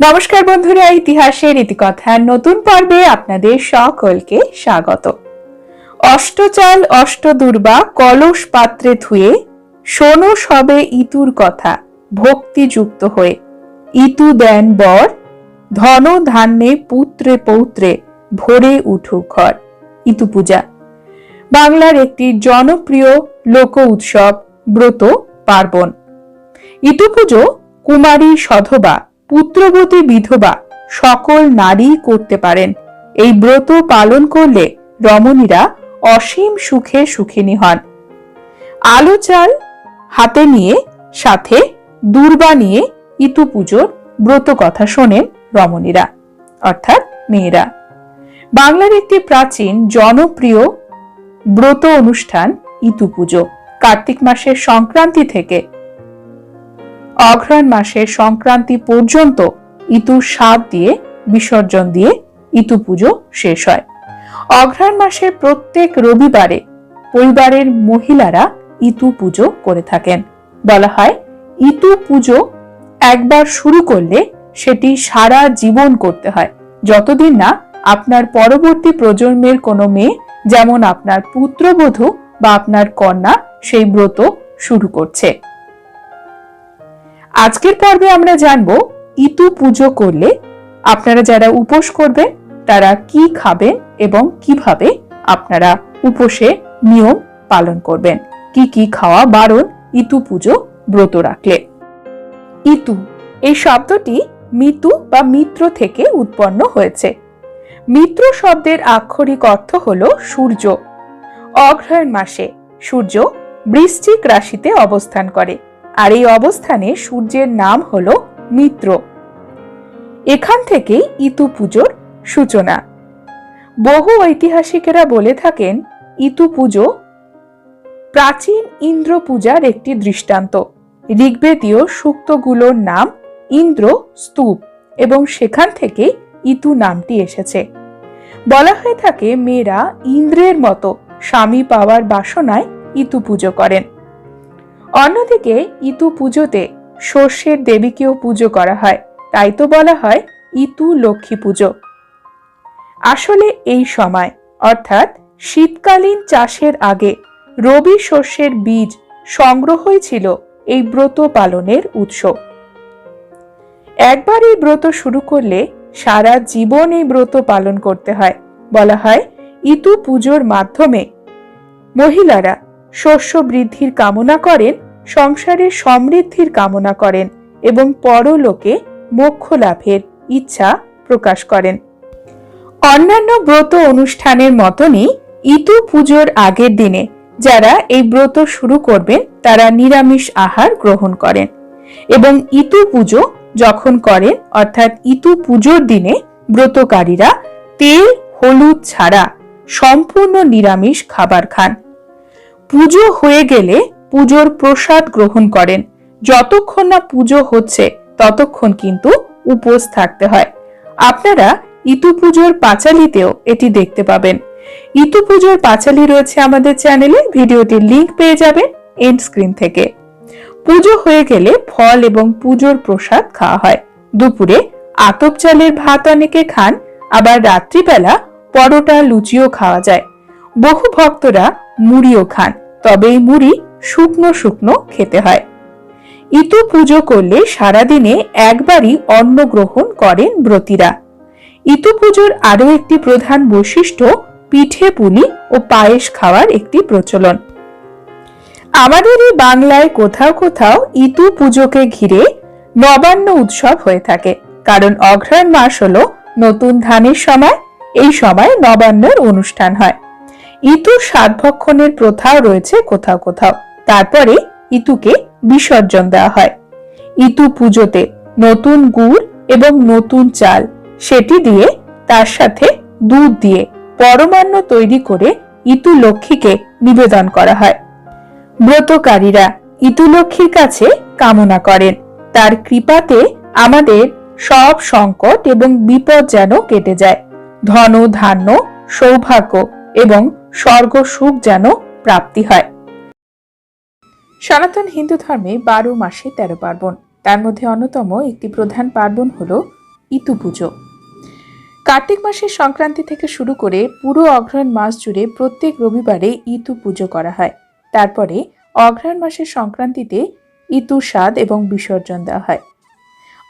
নমস্কার বন্ধুরা, ইতিহাসের ইতিকথার নতুন পর্বে আপনাদের সকলকে স্বাগত। অষ্টচাল অষ্টদুর্বা কলস পাত্রে ধুয়ে শোনো সবে ইতুর কথা, ভক্তিযুক্ত হয়ে। ইতু দেন বর, ধন ধান্যে পুত্রে পৌত্রে ভরে উঠুক ঘর। ইতু পূজা। বাংলার একটি জনপ্রিয় লোক উৎসব ব্রত পার্বণ। ইতু পুজো কুমারী সধবা। পুত্রবতী বিধবা সকল নারী করতে পারেন। এই ব্রত পালন করলে রমণীরা অসীম সুখে সুখিনী হন। আলো চাল হাতে নিয়ে, সাথে দুর্বা নিয়ে ইতু পুজোর ব্রত কথা শোনেন রমণীরা, অর্থাৎ মেয়েরা। বাংলার একটি প্রাচীন জনপ্রিয় ব্রত অনুষ্ঠান ইতু পুজো। কার্তিক মাসের সংক্রান্তি থেকে অঘ্রাণ মাসের সংক্রান্তি পর্যন্ত ইতুর স্বাদ দিয়ে, বিসর্জন দিয়ে ইতু পুজো শেষ হয়। অঘ্রাণ মাসের প্রত্যেক রবিবারে পরিবারের মহিলারা ইতু পুজো করে থাকেন। বলা হয় ইতু পুজো একবার শুরু করলে সেটি সারা জীবন করতে হয়। যতদিন না আপনার পরবর্তী প্রজন্মের কোনো মেয়ে, যেমন আপনার পুত্রবধূ বা আপনার কন্যা, সেই ব্রত শুরু করছে। আজকের পর্বে আমরা জানব ইতু পুজো করলে আপনারা যারা উপোস করবেন তারা কি খাবেন এবং কীভাবে আপনারা উপোসে নিয়ম পালন করবেন? কি কি খাওয়া বারণ ইতু পুজো ব্রত রাখলে? ইতু, এই শব্দটি মিতু বা মিত্র থেকে উৎপন্ন হয়েছে। মিত্র শব্দের আক্ষরিক অর্থ হল সূর্য। অগ্রহায়ণ মাসে সূর্য বৃশ্চিক রাশিতে অবস্থান করে। আর এই অবস্থানে সূর্যের নাম হল মিত্র। এখান থেকেই ইতু পুজোর সূচনা। বহু ঐতিহাসিকেরা বলে থাকেন, ইতু পুজো প্রাচীন ইন্দ্র পূজার একটি দৃষ্টান্ত। ঋগ্বেদীয় সূক্তগুলোর নাম ইন্দ্র স্তূপ এবং সেখান থেকে ইতু নামটি এসেছে। বলা হয়ে থাকে, মেয়েরা ইন্দ্রের মতো স্বামী পাওয়ার বাসনায় ইতু পুজো করেন। অন্যদিকে ইতু পুজোতে শস্যের দেবীকেও পুজো করা হয়। তাই তো বলা হয় ইতু লক্ষ্মী পুজো। আসলে এই সময়, অর্থাৎ শীতকালীন চাষের আগে রবি শস্যের বীজ সংগ্রহই ছিল এই ব্রত পালনের উৎস। একবার এই ব্রত শুরু করলে সারা জীবন এই ব্রত পালন করতে হয়। বলা হয় ইতু পুজোর মাধ্যমে। মহিলারা শস্য বৃদ্ধির কামনা করেন সংসারের সমৃদ্ধির কামনা করেন এবং পরলোকে মোক্ষ লাভের ইচ্ছা প্রকাশ করেন। অন্যান্য ব্রত অনুষ্ঠানের মতনই ইতু পুজোর আগের দিনে যারা এই ব্রত শুরু করবেন, তারা নিরামিষ আহার গ্রহণ করেন এবং ইতু পুজো যখন করেন, অর্থাৎ ইতু পুজোর দিনে ব্রতকারীরা তেল, হলুদ ছাড়া সম্পূর্ণ নিরামিষ খাবার খান। পুজো হয়ে গেলে পুজোর প্রসাদ গ্রহণ করেন। যতক্ষণ না পুজো হচ্ছে, ততক্ষণ কিন্তু উপোস থাকতে হয়। আপনারা ইতু পুজোর পাঁচালিতেও এটি দেখতে পাবেন। ইতু পুজোর পাঁচালি রয়েছে আমাদের চ্যানেলে, ভিডিওটির লিংক পেয়ে যাবেন এন্ড স্ক্রিন থেকে। পুজো হয়ে গেলে ফল এবং পুজোর প্রসাদ খাওয়া হয়। দুপুরে আতপ চালের ভাত অনেকে খান, আবার রাত্রিবেলা পরোটা, লুচিও খাওয়া যায়। বহু ভক্তরা মুড়িও খান। তবে এই মুড়ি শুকনো শুকনো খেতে হয়। ইতু পুজো করলে সারাদিনে একবারই অন্ন গ্রহণ করেন ব্রতীরা। ইতু পুজোর আরও একটি প্রধান বৈশিষ্ট্য পিঠে পুলি ও পায়েস খাওয়ার একটি প্রচলন। আমাদের এই বাংলায় কোথাও কোথাও ইতু পুজোকে ঘিরে নবান্ন উৎসব হয়ে থাকে, কারণ অঘ্রাণ মাস হল নতুন ধানের সময়, এই সময় নবান্নের অনুষ্ঠান হয়। ইতুর সাতভক্ষণের প্রথাও রয়েছে কোথাও কোথাও। তারপরে ইতুকে বিসর্জন দেওয়া হয়। ইতু পুজোতে নতুন গুড় এবং নতুন চাল, সেটি দিয়ে তার সাথে দুধ দিয়ে পরমান্ন তৈরি করে ইতু লক্ষ্মীকে নিবেদন করা হয়। ব্রতকারীরা ইতু লক্ষ্মীর কাছে কামনা করেন, তার কৃপাতে আমাদের সব সংকট এবং বিপদ যেন কেটে যায়। ধন, ধান্য, সৌভাগ্য এবং স্বর্গ সুখ যেন প্রাপ্তি হয়। সনাতন হিন্দু ধর্মে বারো মাসে তেরো পার্বণ। তার মধ্যে অন্যতম একটি প্রধান পার্বণ হল ইতু পুজো। কার্তিক মাসের সংক্রান্তি থেকে শুরু করে পুরো অঘ্রাণ মাস জুড়ে প্রত্যেক রবিবারে ইতু পুজো করা হয়। তারপরে অঘ্রাণ মাসের সংক্রান্তিতে ইতু স্বাদ এবং বিসর্জন দেওয়া হয়।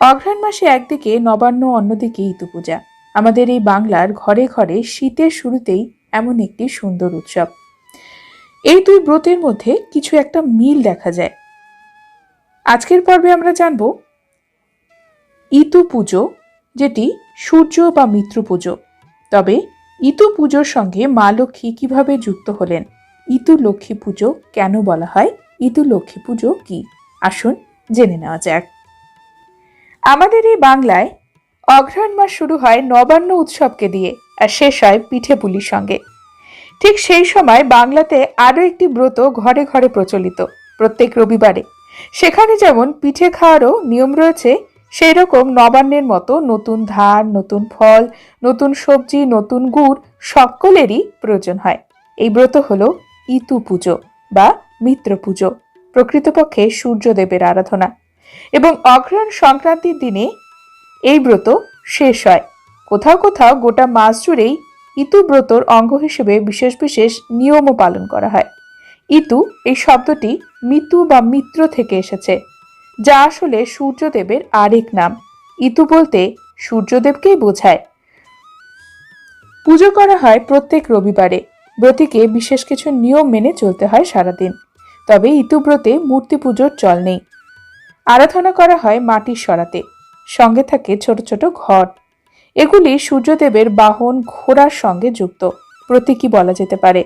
অঘ্রাণ মাসে একদিকে নবান্ন, অন্যদিকে ইতু পূজা। আমাদের এই বাংলার ঘরে ঘরে শীতের শুরুতেই এমন একটি সুন্দর উৎসব। এই দুই ব্রতের মধ্যে কিছু একটা মিল দেখা যায়। আজকের পর্বে আমরা জানব ইতু পুজো, যেটি সূর্য বা মিত্র পুজো। তবে ইতু পুজোর সঙ্গে মা লক্ষ্মী কীভাবে যুক্ত হলেন? ইতু লক্ষ্মী পুজো কেন বলা হয়? ইতু লক্ষ্মী পুজো কি? আসুন জেনে নেওয়া যাক। আমাদের এই বাংলায় অঘ্রাণ মাস শুরু হয় নবান্ন উৎসবকে দিয়ে। আর শেষ হয় পিঠে পুলির সঙ্গে। ঠিক সেই সময় বাংলাতে আরও একটি ব্রত ঘরে ঘরে প্রচলিত, প্রত্যেক রবিবারে। সেখানে যেমন পিঠে খাওয়ারও নিয়ম রয়েছে সেই রকম নবান্নের মতো নতুন ধান, নতুন ফল, নতুন সবজি, নতুন গুড় সকলেরই প্রয়োজন হয়। এই ব্রত হল ইতু পুজো বা মিত্র পুজো, প্রকৃতপক্ষে সূর্যদেবের আরাধনা। এবং অগ্রহণ সংক্রান্তির দিনে এই ব্রত শেষ হয়। কোথাও কোথাও গোটা মাস জুড়েই ইতু ব্রতর অঙ্গ হিসেবে বিশেষ বিশেষ নিয়মও পালন করা হয়। ইতু, এই শব্দটি মিতু বা মিত্র থেকে এসেছে, যা আসলে সূর্যদেবের আরেক নাম। ইতু বলতে সূর্যদেবকেই বোঝায়। পুজো করা হয় প্রত্যেক রবিবারে। ব্রতীকে বিশেষ কিছু নিয়ম মেনে চলতে হয় সারাদিন। তবে ইতুব্রতে মূর্তি পুজোর চল নেই। আরাধনা করা হয় মাটির সরাতে। সঙ্গে থাকে ছোট ছোট ঘট। এগুলি সূর্যদেবের বাহন ঘোড়ার সঙ্গে যুক্ত। প্রতীকী বলা যেতে পারে।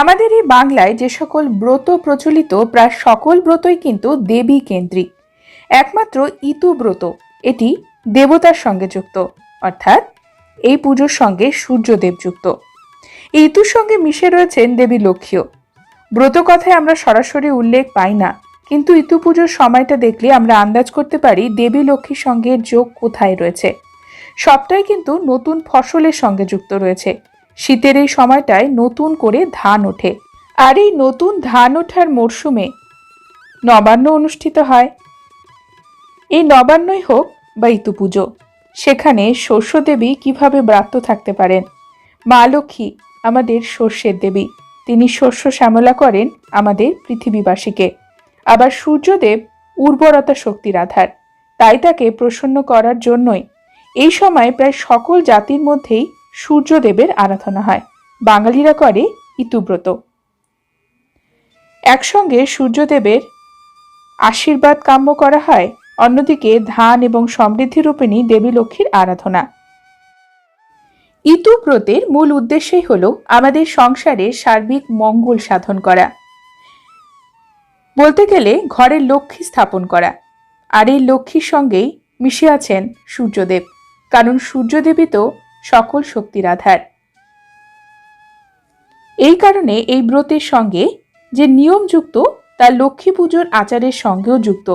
আমাদের এই বাংলায় যে সকল ব্রত প্রচলিত, প্রায় সকল ব্রতই কিন্তু দেবী কেন্দ্রিক। একমাত্র ইতু ব্রত, এটি দেবতার সঙ্গে যুক্ত, অর্থাৎ এই পুজোর সঙ্গে সূর্যদেব যুক্ত। ইতুর সঙ্গে মিশে রয়েছেন দেবী লক্ষ্মীও। ব্রত কথায় আমরা সরাসরি উল্লেখ পাই না, কিন্তু ইতু পুজোর সময়টা দেখলে আমরা আন্দাজ করতে পারি দেবী লক্ষ্মীর সঙ্গে যোগ কোথায় রয়েছে। সবটাই কিন্তু নতুন ফসলের সঙ্গে যুক্ত রয়েছে। শীতের এই সময়টায় নতুন করে ধান ওঠে। আর এই নতুন ধান ওঠার মরশুমে নবান্ন অনুষ্ঠিত হয়। এই নবান্নই হোক বা ইতু পুজো, সেখানে শস্যদেবী কীভাবে ব্রাত্য থাকতে পারেন? মা লক্ষ্মী, আমাদের শস্যের দেবী, তিনি শস্য শ্যামলা করেন আমাদের পৃথিবীবাসীকে। আবার সূর্যদেব উর্বরতা শক্তির আধার, তাই তাকে প্রসন্ন করার জন্যই এই সময় প্রায় সকল জাতির মধ্যেই সূর্যদেবের আরাধনা হয়। বাঙালিরা করে ইতুব্রত। একসঙ্গে সূর্যদেবের আশীর্বাদ কাম্য করা হয়, অন্যদিকে ধান এবং সমৃদ্ধি রূপিণী দেবী লক্ষ্মীর আরাধনা। ইতুব্রতের মূল উদ্দেশ্যই হল আমাদের সংসারে সার্বিক মঙ্গল সাধন করা। বলতে গেলে ঘরের লক্ষ্মী স্থাপন করা। আর এই লক্ষ্মীর সঙ্গেই মিশে আছেন সূর্যদেব। কারণ সূর্যদেবী তো সকল শক্তির আধার। এই কারণে এই ব্রতের সঙ্গে যে নিয়ম যুক্ত তা লক্ষ্মী পুজোর আচারের সঙ্গেও যুক্ত।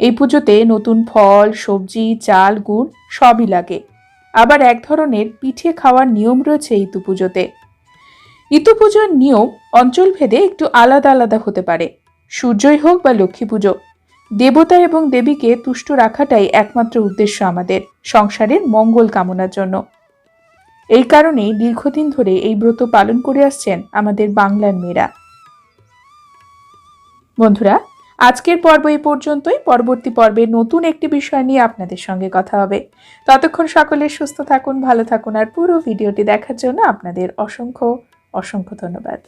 এই পুজোতে নতুন ফল, সবজি, চাল, গুড় সবই লাগে। আবার এক ধরনের পিঠে খাওয়ার নিয়ম রয়েছে ইতু পুজোতে। ইতু পুজোর নিয়ম অঞ্চলভেদে একটু আলাদা আলাদা হতে পারে। সূর্যই হোক বা লক্ষ্মী পুজো। দেবতা এবং দেবীকে তুষ্ট রাখাটাই একমাত্র উদ্দেশ্য আমাদের, সংসারের মঙ্গল কামনার জন্য। এই কারণেই দীর্ঘদিন ধরে এই ব্রত পালন করে আসছেন আমাদের বাংলার মেয়েরা। বন্ধুরা, আজকের পর্ব এই পর্যন্তই। পরবর্তী পর্বে নতুন একটি বিষয় নিয়ে আপনাদের সঙ্গে কথা হবে। ততক্ষণ সকলে সুস্থ থাকুন, ভালো থাকুন আর পুরো ভিডিওটি দেখার জন্য আপনাদের অসংখ্য অসংখ্য ধন্যবাদ।